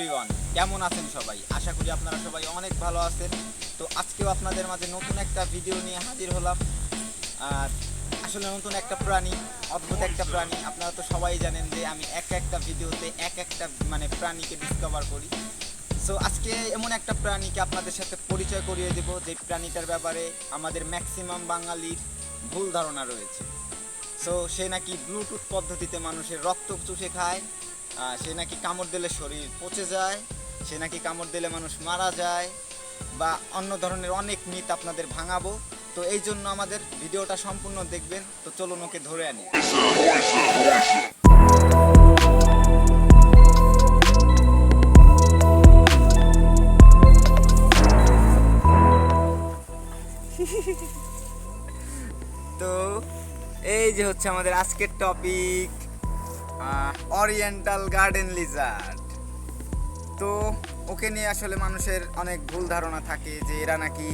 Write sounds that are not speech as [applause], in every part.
Everyone কেমন আছেন সবাই? আশা করি আপনারা সবাই অনেক ভালো আছেন। তো আজকেও আপনাদের মাঝে নতুন একটা ভিডিও নিয়ে হাজির হলাম। আর আসলে নতুন একটা প্রাণী অদ্ভুত একটা প্রাণী। আপনারা তো সবাই জানেন যে আমি এক একটা ভিডিওতে এক একটা মানে প্রাণীকে ডিসকভার করি। সো আজকে এমন একটা প্রাণীকে আপনাদের সাথে পরিচয় করিয়ে দেব যে প্রাণীটার ব্যাপারে আমাদের ম্যাক্সিমাম বাঙালির ভুল ধারণা রয়েছে। সো সে নাকি ব্লুটুথ পদ্ধতিতে মানুষের রক্ত চুষে খায় সে নাকি কামড় দিলে শরীর পচে যায়, সে নাকি কামড় দিলে মানুষ মারা যায়, বা অন্য ধরনের অনেক মিথ আপনাদের ভাঙাবো। তো এই জন্য আমাদের ভিডিওটা সম্পূর্ণ দেখবেন। তো চলুন ওকে ধরে আনি। তো এই যে হচ্ছে আমাদের আজকের টপিক অরিয়েন্টাল গার্ডেন লিজার্ড তো ওকে নিয়ে আসলে মানুষের অনেক ভুল ধারণা থাকে যে এরা নাকি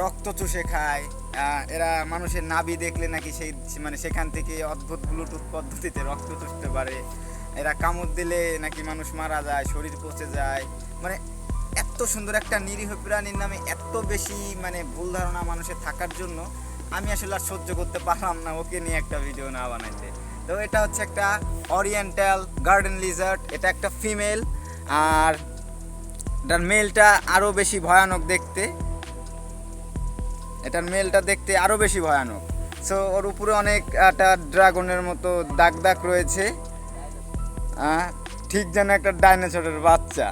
রক্ত চুষে খায় এরা মানুষের নাভি দেখলে নাকি সেই মানে সেখান থেকে অদ্ভুত ব্লুটুথ পদ্ধতিতে রক্ত চুষতে পারে। এরা কামড় দিলে নাকি মানুষ মারা যায়, শরীর পচে যায়। মানে এত সুন্দর একটা নিরীহ প্রাণীর নামে এত বেশি মানে ভুল ধারণা মানুষের থাকার জন্য আমি আসলে আর সহ্য করতে পারলাম না ওকে নিয়ে একটা ভিডিও না বানাইতে। তো এটা হচ্ছে একটা অরিয়েন্টাল গার্ডেন লিজার্ড এটা একটা ফিমেল আর এটার মেলটা আরও বেশি ভয়ানক দেখতে। এটার মেলটা দেখতে আরও বেশি ভয়ানক। সো ওর উপরে অনেক একটা ড্রাগনের মতো দাগ দাগ রয়েছে ঠিক যেন একটা ডাইনোসরের বাচ্চা।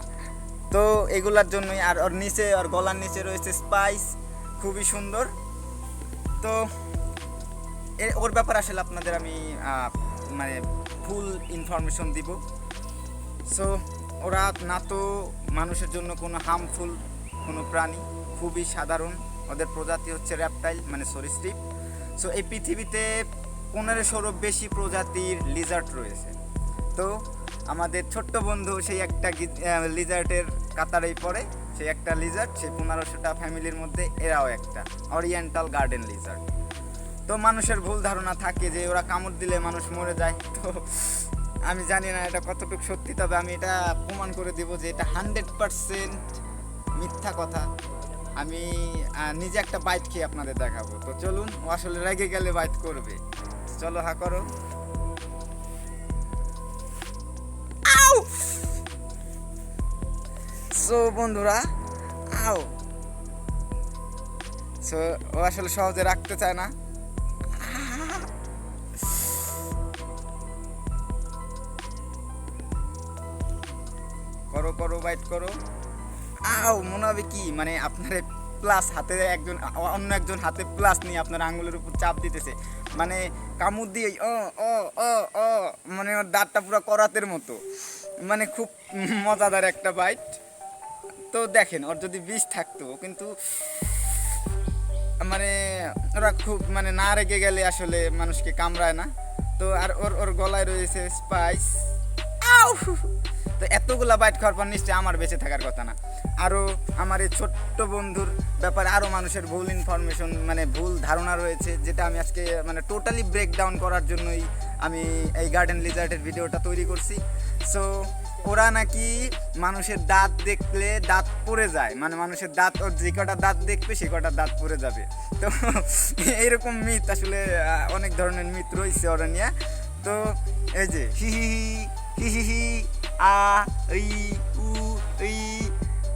তো এগুলার জন্যই আর ওর নিচে, ওর গলার নিচে রয়েছে স্পাইস খুবই সুন্দর। তো ওর ব্যাপারে আসলে আপনাদের আমি মানে ফুল ইনফরমেশন দিব। সো ওরা না তো মানুষের জন্য কোনো হার্মফুল কোনো প্রাণী, খুবই সাধারণ। ওদের প্রজাতি হচ্ছে র্যাপটাইল মানে সরিস্ট্রিপ সো এই পৃথিবীতে পনেরোশোরও বেশি প্রজাতির লিজার্ড রয়েছে। তো, আমাদের ছোট্ট বন্ধু, সেই একটা লিজার্টের কাতারেই পড়ে। সেই একটা লিজার্ড সেই পনেরোশোটা ফ্যামিলির মধ্যে এরাও একটা। অরিয়েন্টাল গার্ডেন লিজার্ড তো মানুষের ভুল ধারণা থাকে যে ওরা কামড় দিলে মানুষ মরে যায়। তো আমি জানি না এটা কতটুকু সত্যি, তবে আমি এটা প্রমাণ করে দেব যে এটা হান্ড্রেড পারসেন্ট মিথ্যা কথা। আমি নিজে একটা বাইট খেয়ে আপনাদের দেখাবো। তো চলুন, ও আসলে রেগে গেলে বাইট করবে। চলো, হা করো। সো বন্ধুরা আও সো ও আসলে সহজে রাখতে চায় না। করো করো বাইট করো। আও, মনে হবে কি মানে আপনার প্লাস হাতে একজন, অন্য একজন হাতে প্লাস নিয়ে আপনার আঙুলের উপর চাপ দিতেছে। মানে কামড় দিয়ে, ও ও ও ও মানে ওর দাঁতটা পুরো করাতের মতো। মানে খুব মজাদার একটা বাইট তো দেখেন, ওর যদি বিষ থাকতো, কিন্তু মানে ওরা খুব মানে না রেগে গেলে আসলে মানুষকে কামড়ায় না। তো আর ওর ওর গলায় রয়েছে স্পাইস তো এতগুলা বাইট খাওয়ার পর নিশ্চয়ই আমার বেঁচে থাকার কথা না। আরও আমার এই ছোট্ট বন্ধুর ব্যাপারে আরও মানুষের ভুল ইনফরমেশন মানে ভুল ধারণা রয়েছে, যেটা আমি আজকে মানে টোটালি ব্রেক ডাউন করার জন্যই আমি এই গার্ডেন লিজার্টের ভিডিওটা তৈরি করছি। সো ওরা নাকি মানুষের দাঁত দেখলে দাঁত পড়ে যায় মানে মানুষের দাঁত, ওর যে কটা দাঁত দেখবে সে কটা দাঁত পড়ে যাবে। তো [laughs] এইরকম মিথ আসলে অনেক ধরনের মিথ রয়েছে ওরা নিয়ে। তো এই যে, হি হি হি হি হি হি আ, ই, উ, ই।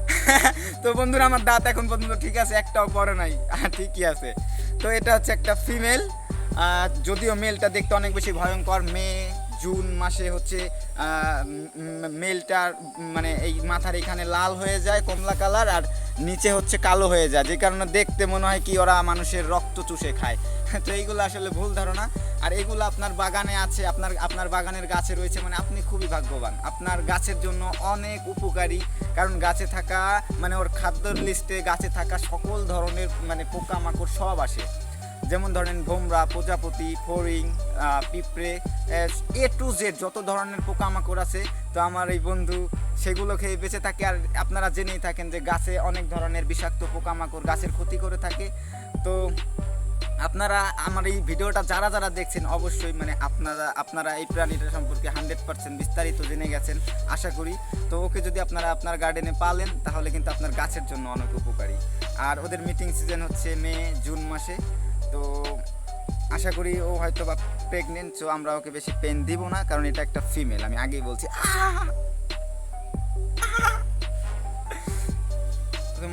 [laughs] তো বন্ধুরা, আমার দাঁত এখন পর্যন্ত ঠিক আছে, একটাও পরে নাই। ঠিকই আছে। তো এটা হচ্ছে একটা ফিমেল। যদিও মেলটা দেখতে অনেক বেশি ভয়ঙ্কর, মে, জুন মাসে হচ্ছে মেলটার মানে এই মাথার এখানে লাল হয়ে যায় কমলা কালার, আর নিচে হচ্ছে কালো হয়ে যায়, যে কারণে দেখতে মনে হয় কি ওরা মানুষের রক্ত চুষে খায়। [laughs] তো এইগুলো আসলে ভুল ধারণা। আর এগুলো আপনার বাগানে আছে, আপনার আপনার বাগানের গাছে রয়েছে মানে আপনি খুবই ভাগ্যবান। আপনার গাছের জন্য অনেক উপকারী, কারণ গাছে থাকা মানে ওর খাদ্যর লিস্টে গাছে থাকা সকল ধরনের মানে পোকামাকড় সব আসে। যেমন ধরেন ভোমরা, প্রজাপতি, ফড়িং পিঁপড়ে এ টু জেড যত ধরনের পোকামাকড় আছে। তো আমার এই বন্ধু সেগুলো খেয়ে বেঁচে থাকে আর আপনারা জেনেই থাকেন যে গাছে অনেক ধরনের বিষাক্ত পোকামাকড় গাছের ক্ষতি করে থাকে। তো আপনারা আমার এই ভিডিওটা যারা যারা দেখছেন, অবশ্যই মানে আপনারা আপনারা এই প্রাণীটা সম্পর্কে হান্ড্রেড পার্সেন্ট বিস্তারিত জেনে গেছেন, আশা করি। তো ওকে যদি আপনারা আপনার গার্ডেনে পালেন, তাহলে কিন্তু আপনার গাছের জন্য অনেক উপকারী। আর ওদের মিটিং সিজন হচ্ছে মে, জুন মাসে। তো আশা করি ও হয়তো বা প্রেগনেন্ট সো আমরা ওকে বেশি পেন দিব না, কারণ এটা একটা ফিমেল আমি আগেই বলছি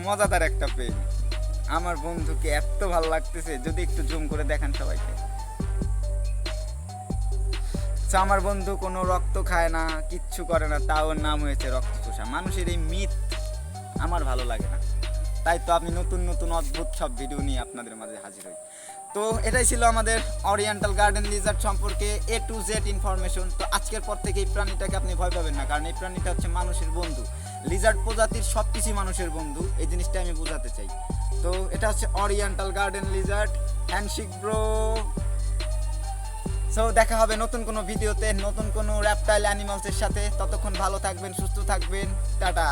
মজাদার একটা পেন আমার বন্ধুকে এত ভালো লাগতেছে, যদি একটু জুম করে দেখান সবাইকে। আমার বন্ধু কোনো রক্ত খায় না, কিচ্ছু করে না, তাও নাম হয়েছে রক্তচোষা। মানুষের এই মিথ আমার ভালো লাগে না। তাই তো আমি নতুন নতুন অদ্ভুত সব ভিডিও নিয়ে আপনাদের মাঝে হাজির হই। তো এটাই ছিল আমাদের অরিয়েন্টাল গার্ডেন লিজার্ড সম্পর্কে এ টু জেড ইনফরমেশন তো আজকের পর থেকে এই প্রাণীটাকে আপনি ভয় পাবেন না, কারণ এই প্রাণীটা হচ্ছে মানুষের বন্ধু। লিজার্ড প্রজাতির সব কিছু মানুষের বন্ধু, এই জিনিসটা আমি বোঝাতে চাই। তো এটা হচ্ছে oriental garden lizard handshake bro so দেখা হবে নতুন কোনো ভিডিওতে, নতুন কোনো র্যাপটাইল অ্যানিমালসের সাথে। ততক্ষণ ভালো থাকবেন, সুস্থ থাকবেন। টাটা।